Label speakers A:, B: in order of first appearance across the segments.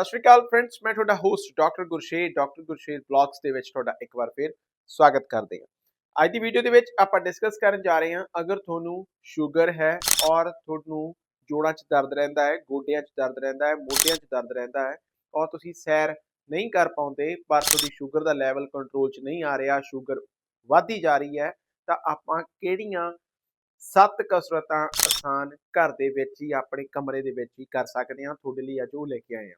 A: ਸਤਿ ਸ਼੍ਰੀ ਅਕਾਲ ਫਰੈਂਡਸ ਮੈਂ ਤੁਹਾਡਾ host doctor Gursher doctor Gursher blogs ਦੇ ਵਿੱਚ ਤੁਹਾਡਾ ਇੱਕ ਵਾਰ ਫਿਰ ਸਵਾਗਤ ਕਰਦੇ ਹਾਂ। ਅੱਜ ਦੀ ਵੀਡੀਓ ਦੇ ਵਿੱਚ ਆਪਾਂ ਡਿਸਕਸ ਕਰਨ ਜਾ ਰਹੇ ਹਾਂ ਅਗਰ ਤੁਹਾਨੂੰ ਸ਼ੂਗਰ ਹੈ ਔਰ ਤੁਹਾਨੂੰ ਜੋੜਾਂ 'ਚ ਦਰਦ ਰਹਿੰਦਾ ਹੈ, ਗੋਡਿਆਂ 'ਚ ਦਰਦ ਰਹਿੰਦਾ ਹੈ, ਮੋਢਿਆਂ 'ਚ ਦਰਦ ਰਹਿੰਦਾ ਹੈ ਔਰ ਤੁਸੀਂ ਸੈਰ ਨਹੀਂ ਕਰ ਪਾਉਂਦੇ ਪਰ ਤੁਹਾਡੀ ਸ਼ੂਗਰ ਦਾ ਲੈਵਲ ਕੰਟਰੋਲ 'ਚ ਨਹੀਂ ਆ ਰਿਹਾ ਸ਼ੂਗਰ ਵੱਧਦੀ ਜਾ ਰਹੀ ਹੈ, ਤਾਂ ਆਪਾਂ ਕਿਹੜੀਆਂ ਸੱਤ ਕਸਰਤਾਂ ਆਸਾਨ ਘਰ ਦੇ ਵਿੱਚ ਹੀ, ਆਪਣੇ ਕਮਰੇ ਦੇ ਵਿੱਚ ਹੀ ਕਰ ਸਕਦੇ ਹਾਂ, ਤੁਹਾਡੇ ਲਈ ਅੱਜ ਉਹ ਲੈ ਕੇ ਆਏ ਹਾਂ।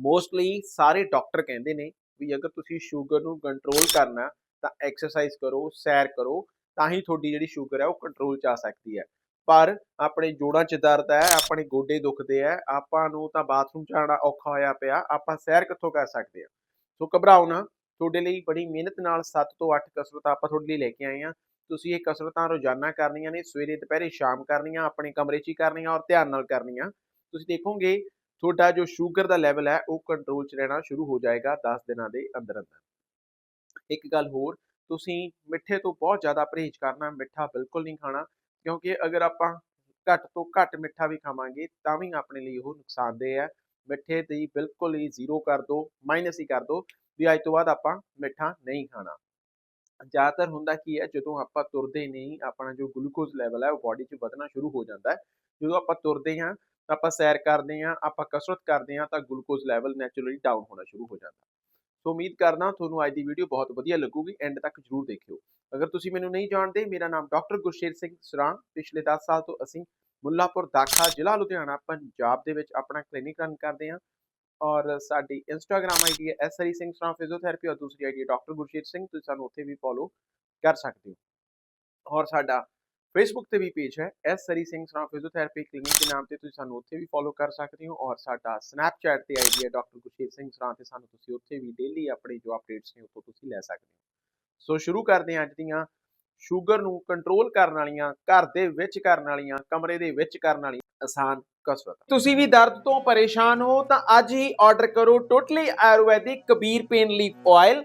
A: ਮੋਸਟਲੀ ਸਾਰੇ ਡਾਕਟਰ ਕਹਿੰਦੇ ਨੇ ਵੀ ਅਗਰ ਤੁਸੀਂ ਸ਼ੂਗਰ ਨੂੰ ਕੰਟਰੋਲ ਕਰਨਾ ਤਾਂ ਐਕਸਰਸਾਈਜ਼ ਕਰੋ, ਸੈਰ ਕਰੋ, ਤਾਂ ਹੀ ਤੁਹਾਡੀ ਜਿਹੜੀ ਸ਼ੂਗਰ ਹੈ ਉਹ ਕੰਟਰੋਲ 'ਚ ਆ ਸਕਦੀ ਹੈ। ਪਰ ਆਪਣੇ ਜੋੜਾਂ 'ਚ ਦਰਦ ਹੈ, ਆਪਣੇ ਗੋਡੇ ਦੁਖਦੇ ਆ ਆਪਾਂ ਨੂੰ ਤਾਂ ਬਾਥਰੂਮ ਜਾਣਾ ਔਖਾ ਹੋਇਆ ਪਿਆ, ਆਪਾਂ ਸੈਰ ਕਿੱਥੋਂ ਕਰ ਸਕਦੇ ਹਾਂ? ਸੋ ਘਬਰਾਓ ਨਾ, ਤੁਹਾਡੇ ਲਈ ਬੜੀ ਮਿਹਨਤ ਨਾਲ 7 ਤੋਂ 8 ਕਸਰਤਾਂ ਆਪਾਂ ਤੁਹਾਡੇ ਲਈ ਲੈ ਕੇ ਆਏ ਹਾਂ। ਤੁਸੀਂ ਇਹ ਕਸਰਤਾਂ ਰੋਜ਼ਾਨਾ ਕਰਨੀਆਂ ਨੇ, ਸਵੇਰੇ, ਦੁਪਹਿਰੇ, ਸ਼ਾਮ ਕਰਨੀਆਂ, ਆਪਣੇ ਕਮਰੇ 'ਚ ਹੀ ਕਰਨੀਆਂ ਔਰ ਧਿਆਨ ਨਾਲ ਕਰਨੀਆਂ। ਤੁਸੀਂ ਦੇਖੋਗੇ ਤੁਹਾਡਾ ਜੋ ਸ਼ੂਗਰ ਦਾ ਲੈਵਲ ਹੈ, ਉਹ ਕੰਟਰੋਲ 'ਚ ਰਹਿਣਾ ਸ਼ੁਰੂ ਹੋ ਜਾਏਗਾ 10 ਦਿਨਾਂ ਦੇ ਅੰਦਰ ਅੰਦਰ। ਇੱਕ ਗੱਲ ਹੋਰ, ਤੁਸੀਂ ਮਿੱਠੇ ਤੋਂ ਬਹੁਤ ਜ਼ਿਆਦਾ ਪਰਹੇਜ਼ ਕਰਨਾ, ਮਿੱਠਾ ਬਿਲਕੁਲ ਨਹੀਂ ਖਾਣਾ, ਕਿਉਂਕਿ ਅਗਰ ਆਪਾਂ ਘੱਟ ਤੋਂ ਘੱਟ ਮਿੱਠਾ ਵੀ ਖਾਵਾਂਗੇ, ਤਾਂ ਵੀ ਆਪਣੇ ਲਈ ਉਹ ਨੁਕਸਾਨਦੇਹ ਹੈ। ਮਿੱਠੇ ਦੀ ਬਿਲਕੁਲ ਹੀ ਜ਼ੀਰੋ ਕਰ ਦਿਓ ਮਾਈਨਸ ਹੀ ਕਰ ਦਿਓ ਵੀ ਅੱਜ ਤੋਂ ਬਾਅਦ ਆਪਾਂ ਮਿੱਠਾ ਨਹੀਂ ਖਾਣਾ। ਜ਼ਿਆਦਾਤਰ ਹੁੰਦਾ ਕੀ ਹੈ, ਜਦੋਂ ਆਪਾਂ ਤੁਰਦੇ ਨਹੀਂ, ਆਪਣਾ ਜੋ ਗਲੂਕੋਜ਼ ਲੈਵਲ ਹੈ, ਉਹ ਬਾਡੀ 'ਚ ਵਧਣਾ ਸ਼ੁਰੂ ਹੋ ਜਾਂਦਾ ਹੈ। ਜਦੋਂ ਆਪਾਂ ਤੁਰਦੇ ਹਾਂ ਆਪਾਂ ਸੈਰ ਕਰਦੇ ਹਾਂ, ਆਪਾਂ ਕਸਰਤ ਕਰਦੇ ਹਾਂ ਤਾਂ ਗਲੂਕੋਜ਼ ਲੈਵਲ ਨੈਚੁਰਲੀ ਡਾਊਨ ਹੋਣਾ ਸ਼ੁਰੂ ਹੋ ਜਾਂਦਾ। ਸੋ ਉਮੀਦ ਕਰਦਾ ਤੁਹਾਨੂੰ ਅੱਜ ਦੀ ਵੀਡੀਓ ਬਹੁਤ ਵਧੀਆ ਲੱਗੂਗੀ ਐਂਡ ਤੱਕ ਜਰੂਰ ਦੇਖਿਓ। ਅਗਰ ਤੁਸੀਂ ਮੈਨੂੰ ਨਹੀਂ ਜਾਣਦੇ, ਮੇਰਾ ਨਾਮ ਡਾਕਟਰ ਗੁਰਸ਼ੇਰ ਸਿੰਘ ਸਰਾਂ ਪਿਛਲੇ 10 ਸਾਲ ਤੋਂ ਅਸੀਂ ਮੁੱਲਾਪੁਰ ਦਾਖਾ ਜ਼ਿਲ੍ਹਾ ਲੁਧਿਆਣਾ, ਪੰਜਾਬ ਦੇ ਵਿੱਚ ਆਪਣਾ ਕਲੀਨਿਕ ਰਨ ਕਰਦੇ ਹਾਂ ਔਰ ਸਾਡੀ ਇੰਸਟਾਗ੍ਰam ਆਈਡੀ ਹੈ ਐਸਰੀ ਸਿੰਘ ਸਰਾਂ ਫਿਜ਼ੀਓਥੈਰੇਪੀ ਔਰ ਦੂਸਰੀ ਆਈਡੀ ਹੈ ਡਾਕਟਰ ਗੁਰਸ਼ੇਰ ਸਿੰਘ, ਤੁਸੀਂ ਸਾਨੂੰ ਉੱਥੇ ਵੀ ਫੋਲੋ ਕਰ ਸਕਦੇ ਹੋ। ਔਰ ਸਾਡਾ ਫੇਸਬੁੱਕ ਤੇ ਵੀ ਪੇਜ ਹੈ ਐਸਰੀ ਸਿੰਘ ਸਰਾਂ ਫਿਜ਼ੀਓਥੈਰੇਪੀ ਕਲੀਨਿਕ ਦੇ ਨਾਮ ਤੇ ਤੁਸੀਂ ਸਾਨੂੰ ਉੱਥੇ ਵੀ ਫੋਲੋ ਕਰ ਸਕਦੇ ਹੋ ਔਰ ਸਾਡਾ ਸਨੈਪਚੈਟ ਤੇ ਆਈਡੀ ਹੈ ਡਾਕਟਰ ਗੁਰਸ਼ੇਰ ਸਿੰਘ ਸਰਾਂ ਤੇ ਸਾਨੂੰ ਤੁਸੀਂ ਉੱਥੇ ਵੀ ਡੇਲੀ ਆਪਣੇ ਜੋ ਅਪਡੇਟਸ ਨੇ ਉੱਥੋਂ ਤੁਸੀਂ ਲੈ ਸਕਦੇ ਹੋ। ਸੋ ਸ਼ੁਰੂ ਕਰਦੇ ਹਾਂ ਅੱਜ ਦੀਆਂ ਸ਼ੂਗਰ ਨੂੰ ਕੰਟਰੋਲ ਕਰਨ ਵਾਲੀਆਂ, ਘਰ ਦੇ ਵਿੱਚ ਕਰਨ ਵਾਲੀਆਂ, ਕਮਰੇ ਦੇ ਵਿੱਚ ਕਰਨ ਵਾਲੀਆਂ ਆਸਾਨ ਕਸਰਤ। ਤੁਸੀਂ ਵੀ ਦਰਦ ਤੋਂ ਪਰੇਸ਼ਾਨ ਹੋ ਤਾਂ ਅੱਜ ਹੀ ਆਰਡਰ ਕਰੋ totally Ayurvedic Kabir pain leaf oil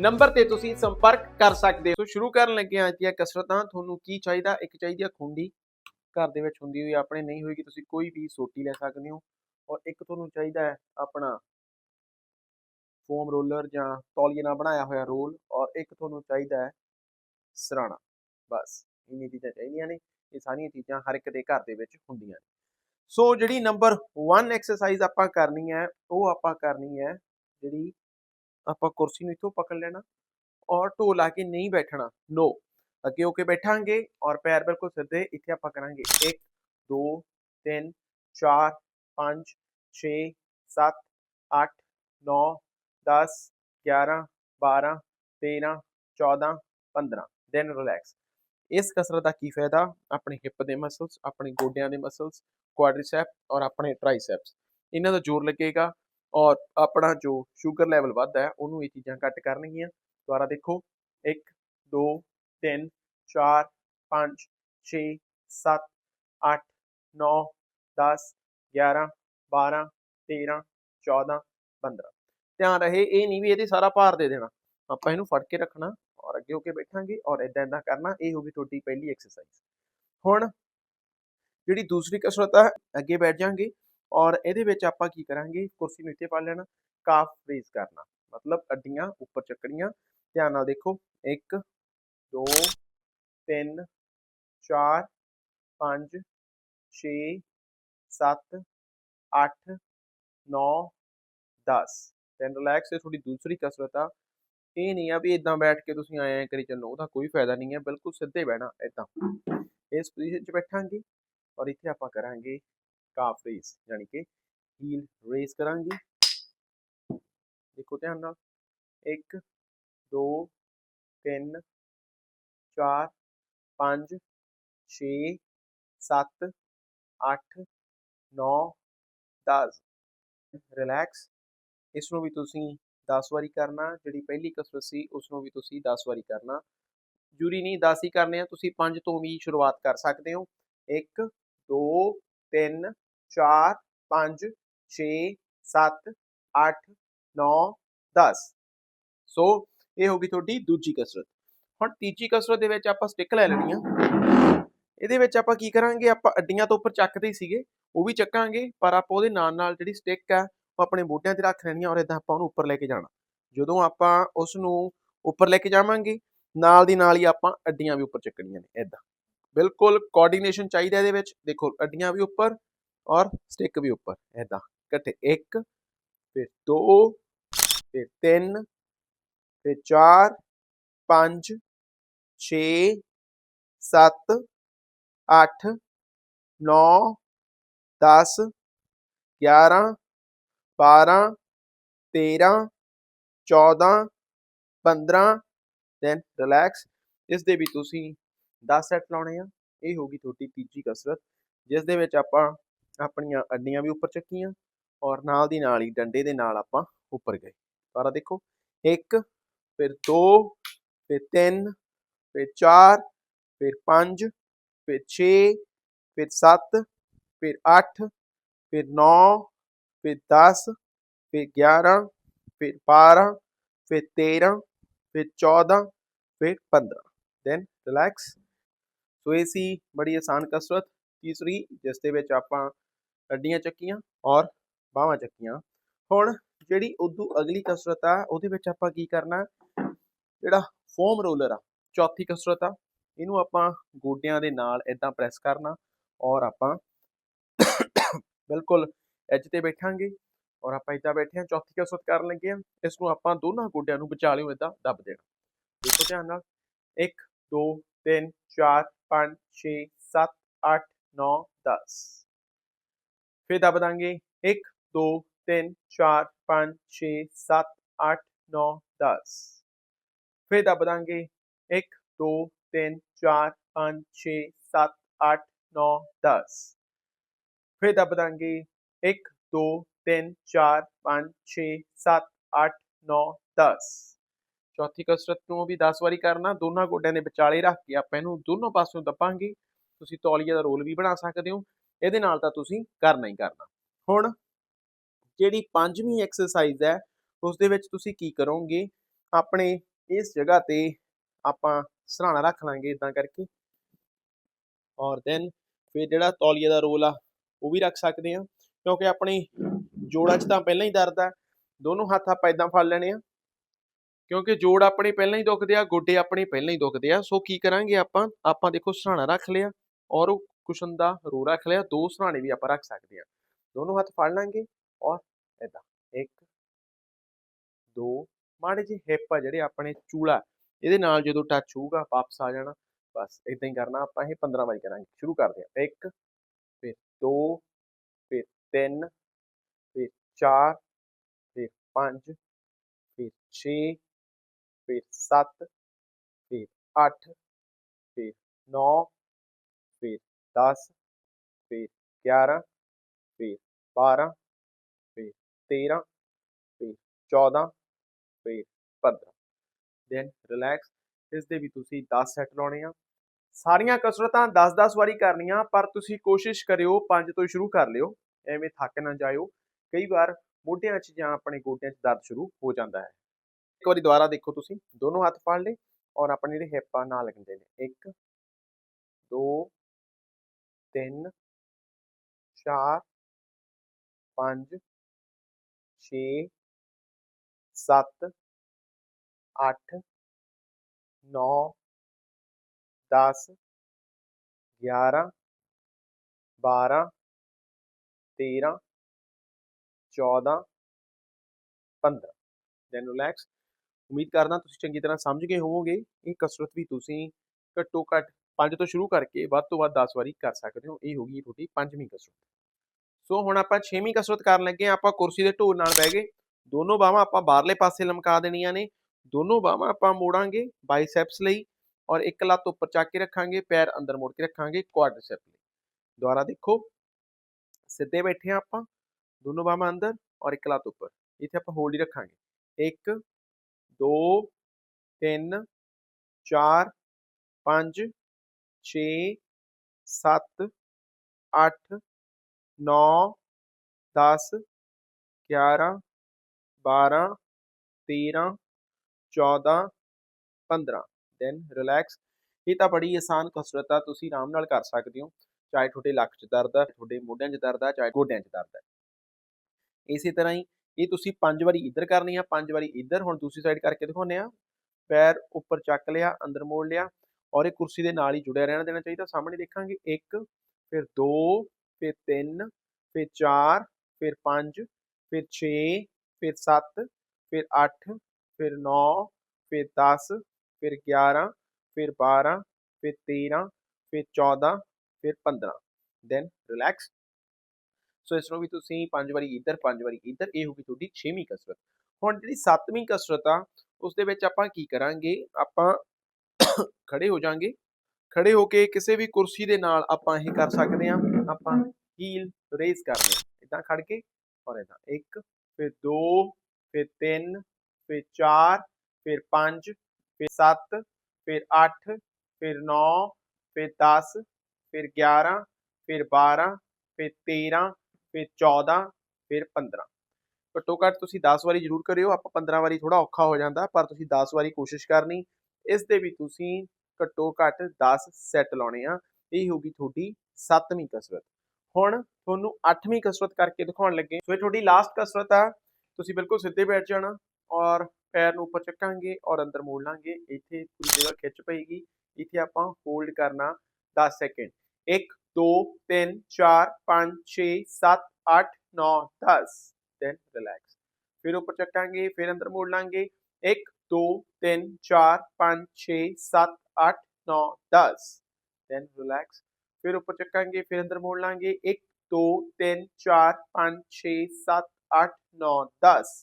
A: number ਤੇ ਤੁਸੀਂ ਸੰਪਰਕ ਕਰ ਸਕਦੇ ਹੋ। ਸੋ ਸ਼ੁਰੂ ਕਰਨ ਲੱਗੇ ਹਾਂ ਅੱਜ ਕਸਰਤਾਂ। ਤੁਹਾਨੂੰ ਕੀ ਚਾਹੀਦਾ? ਇੱਕ ਚਾਹੀਦੀ ਹੈ ਖੁੰਡੀ। ਘਰ ਦੇ ਵਿੱਚ ਹੁੰਦੀ ਹੋਈ ਆਪਣੇ, ਨਹੀਂ ਹੋਏਗੀ ਤੁਸੀਂ ਕੋਈ ਵੀ ਸੋਟੀ ਲੈ ਸਕਦੇ ਹੋ। ਔਰ ਇੱਕ ਤੁਹਾਨੂੰ ਚਾਹੀਦਾ ਹੈ ਆਪਣਾ ਫੋਮ ਰੋਲਰ ਜਾਂ ਤੌਲੀਏ ਨਾਲ ਬਣਾਇਆ ਹੋਇਆ ਰੋਲ। ਔਰ ਇੱਕ ਤੁਹਾਨੂੰ ਚਾਹੀਦਾ ਹੈ ਸਰਾਣਾ। ਬਸ ਇੰਨੀ ਚੀਜ਼ਾਂ ਚਾਹੀਦੀਆਂ ਨੇ। ਇਹ ਸਾਰੀਆਂ ਚੀਜ਼ਾਂ ਹਰ ਇੱਕ ਦੇ ਘਰ ਦੇ ਵਿੱਚ ਹੁੰਦੀਆਂ ਨੇ। ਸੋ ਜਿਹੜੀ ਨੰਬਰ 1 ਐਕਸਰਸਾਈਜ਼ ਆਪਾਂ ਕਰਨੀ ਹੈ, ਉਹ ਆਪਾਂ ਕਰਨੀ ਹੈ ਜਿਹੜੀ ਆਪਾਂ ਕੁਰਸੀ ਨੂੰ ਇੱਥੋਂ ਪਕੜ ਲੈਣਾ ਔਰ ਢੋ ਲਾ ਕੇ ਨਹੀਂ ਬੈਠਣਾ ਨੋ ਅੱਗੇ ਹੋ ਕੇ ਬੈਠਾਂਗੇ ਔਰ ਪੈਰ ਬਿਲਕੁਲ ਸਿੱਧੇ ਇੱਥੇ ਆਪਾਂ ਕਰਾਂਗੇ 1 2 3 4 5 6 7 8 9 10 11 12 13 14 15 ਦੈਨ ਰਿਲੈਕਸ ਇਸ ਕਸਰਤ ਦਾ ਕੀ ਫਾਇਦਾ? ਆਪਣੇ ਹਿੱਪ ਦੇ ਮਸਲਸ ਆਪਣੇ ਗੋਡਿਆਂ ਦੇ ਮਸਲਸ ਕੁਆਡਰੀਸੈਪ ਔਰ ਆਪਣੇ ਟ੍ਰਾਈਸੈਪਸ ਇਹਨਾਂ ਦਾ ਜ਼ੋਰ ਲੱਗੇਗਾ ਔਰ ਆਪਣਾ ਜੋ ਸ਼ੂਗਰ ਲੈਵਲ ਵੱਧਦਾ ਹੈ, ਉਹਨੂੰ ਇਹ ਚੀਜ਼ਾਂ ਘੱਟ ਕਰਨਗੀਆਂ। ਦੁਬਾਰਾ ਦੇਖੋ 1 2 3 4 5 6 7 8 9 10 11 12 13 14 15 ਧਿਆਨ ਰਹੇ, ਇਹ ਨਹੀਂ ਵੀ ਇਹਦੇ ਸਾਰਾ ਭਾਰ ਦੇ ਦੇਣਾ। ਆਪਾਂ ਇਹਨੂੰ ਫੜ ਕੇ ਰੱਖਣਾ ਔਰ ਅੱਗੇ ਹੋ ਕੇ ਬੈਠਾਂਗੇ ਔਰ ਇਦਾਂ ਇਦਾਂ ਕਰਨਾ, ਇਹ ਹੋ ਗਈ ਤੁਹਾਡੀ ਪਹਿਲੀ ਐਕਸਰਸਾਈਜ਼ ਹੁਣ ਜਿਹੜੀ ਦੂਸਰੀ ਕਸਰਤ ਹੈ, ਅੱਗੇ ਬੈਠ ਜਾਾਂਗੇ। ਔਰ ਇਹਦੇ ਵਿੱਚ ਆਪਾਂ ਕੀ ਕਰਾਂਗੇ ਕੁਰਸੀ ਨੂੰ ਇੱਥੇ ਪਾ ਲੈਣਾ ਕਾਫ ਰੇਜ਼ ਕਰਨਾ ਮਤਲਬ ਅੱਡੀਆਂ ਉੱਪਰ ਚੱਕਣੀਆਂ ਧਿਆਨ ਨਾਲ ਦੇਖੋ 1 2 3 4 5 6 7 8 9 10 ਦੈਨ ਰਿਲੈਕਸ ਇਹ ਤੁਹਾਡੀ ਦੂਸਰੀ ਕਸਰਤ ਆ ਇਹ ਨਹੀਂ ਆ ਵੀ ਇਦਾਂ ਬੈਠ ਕੇ ਤੁਸੀਂ ਐਂ ਕਰੀ ਚੱਲੋ ਉਹਦਾ ਕੋਈ ਫਾਇਦਾ ਨਹੀਂ ਹੈ ਬਿਲਕੁਲ ਸਿੱਧੇ ਬਹਿਣਾ ਇਦਾਂ ਇਸ ਪੋਜੀਸ਼ਨ 'ਚ ਬੈਠਾਂਗੇ ਔਰ ਇੱਥੇ ਆਪਾਂ ਕਰਾਂਗੇ ਕਾਫ ਰੇਸ ਯਾਨੀ ਕਿ ਹੀਲ ਰੇਸ ਕਰਾਂਗੇ। ਦੇਖੋ ਧਿਆਨ ਨਾਲ। 1 2 3 4 5 6 7 8 9 10 ਰਿਲੈਕਸ ਇਸ ਨੂੰ ਵੀ ਤੁਸੀਂ 10 ਵਾਰੀ ਕਰਨਾ। ਜਿਹੜੀ ਪਹਿਲੀ ਕਸਰਤ ਸੀ ਉਸ ਨੂੰ ਵੀ ਤੁਸੀਂ 10 ਵਾਰੀ ਕਰਨਾ। ਜ਼ਰੂਰੀ ਨਹੀਂ 10 ਹੀ ਕਰਨੇ ਆ। ਤੁਸੀਂ 5 ਤੋਂ ਵੀ ਸ਼ੁਰੂਆਤ ਕਰ ਸਕਦੇ ਹੋ। 1 2 3 4 5 6 7 8 9 10 ਸੋ ਇਹ ਹੋ ਗਈ ਤੁਹਾਡੀ ਦੂਜੀ ਕਸਰਤ। ਹੁਣ ਤੀਜੀ ਕਸਰਤ ਦੇ ਵਿੱਚ ਆਪਾਂ ਸਟਿਕ ਲੈ ਲੈਣੀ ਆ। ਇਹਦੇ ਵਿੱਚ ਆਪਾਂ ਕੀ ਕਰਾਂਗੇ, ਆਪਾਂ ਅੱਡੀਆਂ ਤੋਂ ਉੱਪਰ ਚੱਕਦੇ ਸੀਗੇ, ਉਹ ਵੀ ਚੱਕਾਂਗੇ, ਪਰ ਆਪਾਂ ਉਹਦੇ ਨਾਲ ਨਾਲ ਜਿਹੜੀ ਸਟਿਕ ਆ, ਉਹ ਆਪਣੇ ਮੋਢਿਆਂ ਤੇ ਰੱਖ ਲੈਣੀ ਆ ਔਰ ਇਦਾਂ ਆਪਾਂ ਉਹਨੂੰ ਉੱਪਰ ਲੈ ਕੇ ਜਾਣਾ। ਜਦੋਂ ਆਪਾਂ ਉਸ ਨੂੰ ਉੱਪਰ ਲੈ ਕੇ ਜਾਵਾਂਗੇ, ਨਾਲ ਦੀ ਨਾਲ ਹੀ ਆਪਾਂ ਅੱਡੀਆਂ ਵੀ ਉੱਪਰ ਚੱਕਣੀਆਂ ਨੇ ਇਦਾਂ ਬਿਲਕੁਲ ਕੋਆਰਡੀਨੇਸ਼ਨ ਚਾਹੀਦਾ ਇਹਦੇ ਵਿੱਚ। ਦੇਖੋ, ਅੱਡੀਆਂ ਵੀ ਉੱਪਰ ਔਰ ਸਟਿਕ ਵੀ ਉੱਪਰ ਇਦਾਂ ਇਕੱਠੇ 1 ਫਿਰ 2 ਫਿਰ 3 ਫਿਰ 4 5 6 7 8 9 10 11 12 13 14 15 ਦੈਨ ਰਿਲੈਕਸ ਇਸ ਦੇ ਵੀ ਤੁਸੀਂ 10 ਸੈੱਟ ਲਾਉਣੇ ਆ, ਇਹ ਹੋਗੀ ਤੁਹਾਡੀ ਤੀਜੀ ਕਸਰਤ, ਜਿਸ ਦੇ ਵਿੱਚ ਆਪਾਂ ਆਪਣੀਆਂ ਅੱਡੀਆਂ ਵੀ ਉੱਪਰ ਚੱਕੀਆਂ ਔਰ ਨਾਲ ਦੀ ਨਾਲ ਹੀ ਡੰਡੇ ਦੇ ਨਾਲ ਆਪਾਂ ਉੱਪਰ ਗਏ। ਸਾਰਾ ਦੇਖੋ 1 ਫਿਰ 2 ਫਿਰ 3 ਫਿਰ 4 ਫਿਰ 5 ਫਿਰ 6 ਫਿਰ 7 ਫਿਰ 8 ਫਿਰ 9 ਫਿਰ 10 ਫਿਰ 11 ਫਿਰ 12 ਫਿਰ 13 ਫਿਰ 14 ਫਿਰ 15 ਦੈਨ ਰਿਲੈਕਸ ਸੋ ਇਹ ਸੀ ਬੜੀ ਆਸਾਨ ਕਸਰਤ। ਤੀਸਰੀ, ਜਿਸ ਦੇ ਵਿੱਚ ਆਪਾਂ ਅੱਡੀਆਂ ਚੱਕੀਆਂ ਔਰ ਬਾਹਾਂ ਚੱਕੀਆਂ। ਹੁਣ ਜਿਹੜੀ ਉਦੋਂ ਅਗਲੀ ਕਸਰਤ ਆ, ਉਹਦੇ ਵਿੱਚ ਆਪਾਂ ਕੀ ਕਰਨਾ, ਜਿਹੜਾ ਫੋਮ ਰੋਲਰ ਆ, ਚੌਥੀ ਕਸਰਤ ਆ, ਇਹਨੂੰ ਆਪਾਂ ਗੋਡਿਆਂ ਦੇ ਨਾਲ ਇਦਾਂ ਪ੍ਰੈਸ ਕਰਨਾ ਔਰ ਆਪਾਂ ਬਿਲਕੁਲ ਐਜ ਤੇ ਬੈਠਾਂਗੇ ਔਰ ਆਪਾਂ ਇਦਾਂ ਬੈਠੇ ਆ ਚੌਥੀ ਕਸਰਤ ਕਰਨ ਲੱਗੇ ਆ ਇਸ ਨੂੰ ਆਪਾਂ ਦੋਨਾਂ ਗੋਡਿਆਂ ਨੂੰ ਵਿਚਾਲਿਓ ਇਦਾਂ ਦੱਬ ਦੇਣਾ। ਦੇਖੋ ਧਿਆਨ ਨਾਲ 1 2 3 4 5 6 7 8 9 10 ਫਿਰ ਦੱਬ ਦਾਂਗੇ 1 2 3 4 5 6 7 8 9 10 ਫਿਰ ਦੱਬ ਦਾਂਗੇ 1 2 3 4 5 6 7 8 9 10 ਫਿਰ ਦੱਬ ਦਾਂਗੇ 1 2 3 4 5 6 7 8 9 10 ਚੌਥੀ ਕਸਰਤ ਨੂੰ ਵੀ 10 ਵਾਰੀ ਕਰਨਾ, ਦੋਨਾਂ ਗੋਡਿਆਂ ਦੇ ਵਿਚਾਲੇ ਰੱਖ ਕੇ ਆਪਾਂ ਇਹਨੂੰ ਦੋਨੋਂ ਪਾਸਿਓਂ ਦੱਬਾਂਗੇ। ਤੁਸੀਂ ਤੌਲੀਏ ਦਾ ਰੋਲ ਵੀ ਬਣਾ ਸਕਦੇ ਹੋ। ਇਹਦੇ ਨਾਲ ਤਾਂ ਤੁਸੀਂ ਕਰਨਾ ਹੀ ਕਰਨਾ। ਹੁਣ ਜਿਹੜੀ ਪੰਜਵੀਂ ਐਕਸਰਸਾਈਜ਼ ਹੈ ਉਸ ਦੇ ਵਿੱਚ ਤੁਸੀਂ ਕੀ ਕਰੋਗੇ? ਆਪਣੇ ਇਸ ਜਗ੍ਹਾ ਤੇ ਆਪਾਂ ਸਰਾਣਾ ਰੱਖ ਲਾਂਗੇ ਇਦਾਂ ਕਰਕੇ। ਔਰ ਦੈਨ ਫਿਰ ਜਿਹੜਾ ਤੌਲੀਏ ਦਾ ਰੋਲ ਆ, ਉਹ ਵੀ ਰੱਖ ਸਕਦੇ ਆ ਕਿਉਂਕਿ ਆਪਣੇ ਜੋੜਾਂ 'ਚ ਤਾਂ ਪਹਿਲਾਂ ਹੀ ਦਰਦ ਆ, ਦੋਨੋਂ ਹੱਥ ਆਪਾਂ ਇਦਾਂ ਫੜ ਲੈਣੇ ਆ। ਕਿਉਂਕਿ ਜੋੜ ਆਪਣੇ ਪਹਿਲਾਂ ਹੀ ਦੁਖਦੇ ਆ, ਗੋਡੇ ਆਪਣੇ ਪਹਿਲਾਂ ਹੀ ਦੁਖਦੇ ਆ। ਸੋ ਕੀ ਕਰਾਂਗੇ ਆਪਾਂ? ਆਪਾਂ ਦੇਖੋ ਸਰਾਣਾ ਰੱਖ ਲਿਆ ਔਰ ਉਹ ਕੁਸ਼ਨ ਦਾ ਰੂ ਰੱਖ ਲਿਆ, ਦੋ ਸਰਾਣੇ ਵੀ ਆਪਾਂ ਰੱਖ ਸਕਦੇ ਹਾਂ। ਦੋਨੋਂ ਹੱਥ ਫੜ ਲਾਂਗੇ ਔਰ ਇਦਾਂ 1 2 ਮਾੜੇ ਜਿਹੇ ਹਿੱਪ ਆ ਜਿਹੜੇ ਆਪਣੇ ਚੂਲਾ, ਇਹਦੇ ਨਾਲ ਜਦੋਂ ਟੱਚ ਹੋਊਗਾ, ਵਾਪਸ ਆ ਜਾਣਾ। ਬਸ ਇਦਾਂ ਹੀ ਕਰਨਾ ਆਪਾਂ ਇਹ 15 ਵਾਰੀ ਕਰਾਂਗੇ, ਸ਼ੁਰੂ ਕਰਦੇ ਹਾਂ। ਇੱਕ, ਫਿਰ ਦੋ, ਫਿਰ ਤਿੰਨ, ਫਿਰ ਚਾਰ, ਫਿਰ ਪੰਜ, ਫਿਰ 6 ਫਿਰ 7 ਫਿਰ 8 ਫਿਰ 9 ਫਿਰ 10 ਫਿਰ 11 ਫਿਰ 12 ਫਿਰ 13 ਫਿਰ 14 ਫਿਰ 15 ਦੈਨ ਰਿਲੈਕਸ ਇਸ ਦੇ ਵੀ ਤੁਸੀਂ 10 ਸੈੱਟ ਲਾਉਣੇ ਆ। ਸਾਰੀਆਂ ਕਸਰਤਾਂ 10-10 ਵਾਰੀ ਕਰਨੀਆਂ, ਪਰ ਤੁਸੀਂ ਕੋਸ਼ਿਸ਼ ਕਰਿਓ 5 ਤੋਂ ਸ਼ੁਰੂ ਕਰ ਲਿਓ। ਐਵੇਂ ਥੱਕ ਨਾ ਜਾਇਓ। ਕਈ ਵਾਰ ਮੋਢਿਆਂ 'ਚ ਜਾਂ ਆਪਣੇ ਗੋਡਿਆਂ 'ਚ ਦਰਦ ਸ਼ੁਰੂ ਹੋ ਜਾਂਦਾ ਹੈ। ਇੱਕ ਵਾਰੀ ਦੁਬਾਰਾ ਦੇਖੋ ਤੁਸੀਂ। ਦੋਨੋਂ ਹੱਥ ਫੜ ਲਏ ਔਰ ਆਪਣੇ ਜਿਹੜੇ ਹਿੱਪਾਂ ਨਾਲ ਲੱਗਦੇ ਨੇ। 1 2 3 4 5 6 7 8 9 10 11 12 13 14 15 ਦੈਨ ਰਿਲੈਕਸ ਉਮੀਦ ਕਰਦਾ ਤੁਸੀਂ ਚੰਗੀ ਤਰ੍ਹਾਂ ਸਮਝ ਗਏ ਹੋਵੋਗੇ ਇਹ ਕਸਰਤ ਵੀ ਤੁਸੀਂ ਘੱਟੋ ਘੱਟ 5 ਤੋਂ ਸ਼ੁਰੂ ਕਰਕੇ ਵੱਧ ਤੋਂ ਵੱਧ 10 ਵਾਰੀ ਕਰ ਸਕਦੇ ਹੋ। ਇਹ ਹੋ ਗਈ ਤੁਹਾਡੀ ਪੰਜਵੀਂ ਕਸਰਤ। ਸੋ ਹੁਣ ਆਪਾਂ 6ਵੀਂ ਕਸਰਤ ਕਰਨ ਲੱਗੇ ਹਾਂ। ਆਪਾਂ ਕੁਰਸੀ ਦੇ ਢੋਲ ਨਾਲ ਬਹਿ ਗਏ। ਦੋਨੋਂ ਬਾਹਾਂ ਆਪਾਂ ਬਾਹਰਲੇ ਪਾਸੇ ਲਮਕਾ ਦੇਣੀਆਂ ਨੇ। ਦੋਨੋਂ ਬਾਹਾਂ ਆਪਾਂ ਮੋੜਾਂਗੇ ਬਾਈਸੈਪਸ ਲਈ ਔਰ ਇੱਕ ਲੱਤ ਉੱਪਰ ਚੱਕ ਕੇ ਰੱਖਾਂਗੇ, ਪੈਰ ਅੰਦਰ ਮੋੜ ਕੇ ਰੱਖਾਂਗੇ ਕੁਆਡ੍ਰਿਸੈਪ ਲਈ। ਦੁਬਾਰਾ ਦੇਖੋ। ਸਿੱਧੇ ਬੈਠੇ ਆ ਆਪਾਂ। ਦੋਨੋਂ ਬਾਹਾਂ ਅੰਦਰ ਔਰ ਇੱਕ ਲੱਤ ਉੱਪਰ। ਇੱਥੇ ਆਪਾਂ ਹੋਲਡ ਹੀ ਰੱਖਾਂਗੇ। 1 2 3 4 5 6 7 8 9 10 11 12 13 14 15 ਦੈਨ ਰਿਲੈਕਸ ਇਹ ਤਾਂ ਬੜੀ ਆਸਾਨ ਕਸਰਤ ਆ, ਤੁਸੀਂ ਆਰਾਮ ਨਾਲ ਕਰ ਸਕਦੇ ਹੋ। ਚਾਹੇ ਤੁਹਾਡੇ ਲੱਕ 'ਚ ਦਰਦ ਹੈ ਤੁਹਾਡੇ ਮੋਢਿਆਂ 'ਚ ਦਰਦ ਹੈ ਚਾਹੇ ਗੋਡਿਆਂ 'ਚ ਦਰਦ ਹੈ ਇਸੇ ਤਰ੍ਹਾਂ ਹੀ ਇਹ ਤੁਸੀਂ ਪੰਜ ਵਾਰੀ ਇੱਧਰ ਕਰਨੀ ਆ, ਪੰਜ ਵਾਰੀ ਇੱਧਰ। ਹੁਣ ਦੂਸਰੀ ਸਾਈਡ ਕਰਕੇ ਦਿਖਾਉਂਦੇ ਆ। ਪੈਰ ਉੱਪਰ ਚੱਕ ਲਿਆ, ਅੰਦਰ ਮੋੜ ਲਿਆ। ਔਰ ਇਹ ਕੁਰਸੀ ਦੇ ਨਾਲ ਹੀ ਜੁੜਿਆ ਰਹਿਣਾ ਦੇਣਾ ਚਾਹੀਦਾ। ਸਾਹਮਣੇ ਦੇਖਾਂਗੇ 1 ਫਿਰ 2 ਫਿਰ 3 ਫਿਰ 4 ਫਿਰ 5 ਫਿਰ 6 ਫਿਰ 7 ਫਿਰ 8 ਫਿਰ 9 ਫਿਰ 10 ਫਿਰ 11 ਫਿਰ 12 ਫਿਰ 13 ਫਿਰ 14 ਫਿਰ 15 ਦੈਨ ਰਿਲੈਕਸ ਸੋ ਇਸ ਨੂੰ ਵੀ ਤੁਸੀਂ ਪੰਜ ਵਾਰੀ ਇੱਧਰ, ਪੰਜ ਵਾਰੀ ਇੱਧਰ, ਇਹ ਹੋਗੀ ਤੁਹਾਡੀ 6ਵੀਂ ਕਸਰਤ। ਹੁਣ ਜਿਹੜੀ 7ਵੀਂ ਕਸਰਤ ਆ, ਉਸ ਦੇ ਵਿੱਚ ਆਪਾਂ ਕੀ ਕਰਾਂਗੇ? ਆਪਾਂ ਖੜੇ ਹੋ ਜਾਾਂਗੇ ਖੜੇ ਹੋ ਕੇ ਕਿਸੇ ਵੀ ਕੁਰਸੀ ਦੇ ਨਾਲ ਆਪਾਂ ਇਹ ਕਰ ਸਕਦੇ ਹਾਂ। ਆਪਾਂ ਹੀਲ ਰੇਜ਼ ਕਰਨੀ ਇਦਾਂ ਖੜ ਕੇ ਔਰ ਇਦਾਂ 1 ਫਿਰ 2 ਫਿਰ 3 ਫਿਰ 4 ਫਿਰ 5 ਫਿਰ 7 ਫਿਰ 8 ਫਿਰ 9 ਫਿਰ 10 ਫਿਰ 11 ਫਿਰ 12 ਫਿਰ 13 ਫਿਰ 14 ਫਿਰ 15 ਘੱਟੋ ਘੱਟ ਤੁਸੀਂ 10 ਵਾਰੀ ਜ਼ਰੂਰ ਕਰਿਓ। ਆਪਾਂ 15 ਵਾਰੀ ਥੋੜਾ ਔਖਾ ਹੋ ਜਾਂਦਾ, ਪਰ ਤੁਸੀਂ 10 ਵਾਰੀ ਕੋਸ਼ਿਸ਼ ਕਰਨੀ। ਇਸ ਦੇ ਵੀ ਤੁਸੀਂ ਘੱਟੋ ਘੱਟ 10 ਸੈੱਟ ਲਾਉਣੇ ਆ। ਇਹ ਹੋਗੀ ਤੁਹਾਡੀ 7ਵੀਂ ਕਸਰਤ। ਹੁਣ ਤੁਹਾਨੂੰ 8ਵੀਂ ਕਸਰਤ ਕਰਕੇ ਦਿਖਾਉਣ ਲੱਗੇ। ਸੋ ਇਹ ਤੁਹਾਡੀ ਲਾਸਟ ਕਸਰਤ ਆ। ਤੁਸੀਂ ਬਿਲਕੁਲ ਸਿੱਧੇ ਬੈਠ ਜਾਣਾ ਔਰ ਪੈਰ ਨੂੰ ਉੱਪਰ ਚੱਕਾਂਗੇ ਔਰ ਅੰਦਰ ਮੋੜ ਲਾਂਗੇ। ਇੱਥੇ ਪੂਰੀ ਜਗ੍ਹਾ ਖਿੱਚ ਪਏਗੀ। ਇੱਥੇ ਆਪਾਂ ਹੋਲਡ ਕਰਨਾ 10 ਸੈਕਿੰਡ 1 2 3 4 5 6 7 8 9 10 ਦੈਨ ਰਿਲੈਕਸ ਫਿਰ ਉੱਪਰ ਚੱਕਾਂਗੇ, ਫਿਰ ਅੰਦਰ ਮੋੜ ਲਾਂਗੇ। 1 2 3 4 5 6 7 8 9 10 ਦੈਨ ਰਿਲੈਕਸ ਫਿਰ ਉੱਪਰ ਚੱਕਾਂਗੇ, ਫਿਰ ਅੰਦਰ ਮੋੜ ਲਾਂਗੇ। 1 2 3 4 5 6 7 8 9 10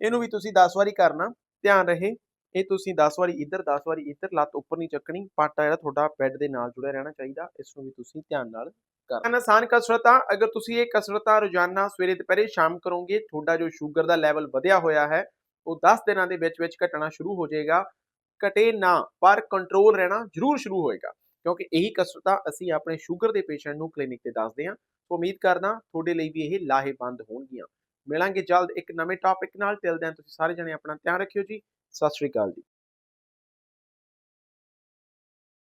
A: ਇਹਨੂੰ ਵੀ ਤੁਸੀਂ 10 ਵਾਰੀ ਕਰਨਾ। ਧਿਆਨ ਰਹੇ, ਇਹ ਤੁਸੀਂ 10 ਵਾਰੀ ਇੱਧਰ 10 ਵਾਰੀ ਇੱਧਰ, ਲੱਤ ਉੱਪਰ ਨਹੀਂ ਚੱਕਣੀ। ਪਾਟਾ ਜਿਹੜਾ ਤੁਹਾਡਾ ਬੈੱਡ ਦੇ ਨਾਲ ਜੁੜਿਆ ਰਹਿਣਾ ਚਾਹੀਦਾ, ਇਸ ਨੂੰ ਵੀ ਤੁਸੀਂ ਧਿਆਨ ਨਾਲ ਕਰਨਾ। ਆਸਾਨ ਕਸਰਤਾਂ, ਅਗਰ ਤੁਸੀਂ ਇਹ ਕਸਰਤਾਂ ਰੋਜ਼ਾਨਾ ਸਵੇਰੇ, ਦੁਪਹਿਰੇ, ਸ਼ਾਮ ਕਰੋਗੇ, ਤੁਹਾਡਾ ਜੋ ਸ਼ੂਗਰ ਦਾ ਲੈਵਲ ਵਧਿਆ ਹੋਇਆ ਹੈ ਉਹ 10 ਦਿਨਾਂ ਦੇ ਵਿੱਚ ਵਿੱਚ ਘਟਣਾ ਸ਼ੁਰੂ ਹੋ ਜਾਏਗਾ। ਘਟੇ ਨਾ, ਪਰ ਕੰਟਰੋਲ ਰਹਿਣਾ ਜ਼ਰੂਰ ਸ਼ੁਰੂ ਹੋਏਗਾ। ਕਿਉਂਕਿ ਇਹੀ ਕਸਰਤਾਂ ਅਸੀਂ ਆਪਣੇ ਸ਼ੂਗਰ ਦੇ ਪੇਸ਼ੈਂਟ ਨੂੰ ਕਲੀਨਿਕ ਤੇ ਦੱਸਦੇ ਹਾਂ। ਸੋ ਉਮੀਦ ਕਰਦਾ ਤੁਹਾਡੇ ਲਈ ਵੀ ਇਹ ਲਾਹੇਵੰਦ ਹੋਣਗੀਆਂ। ਮਿਲਾਂਗੇ ਜਲਦ ਇੱਕ ਨਵੇਂ ਟੌਪਿਕ ਨਾਲ। ਟਿਲ ਦੈਨ ਤੁਸੀਂ ਸਾਰੇ ਜਣੇ ਆਪਣਾ ਧਿਆਨ ਰੱਖਿਓ ਜੀ। ਸਤਿ ਸ਼੍ਰੀ ਅਕਾਲ ਜੀ।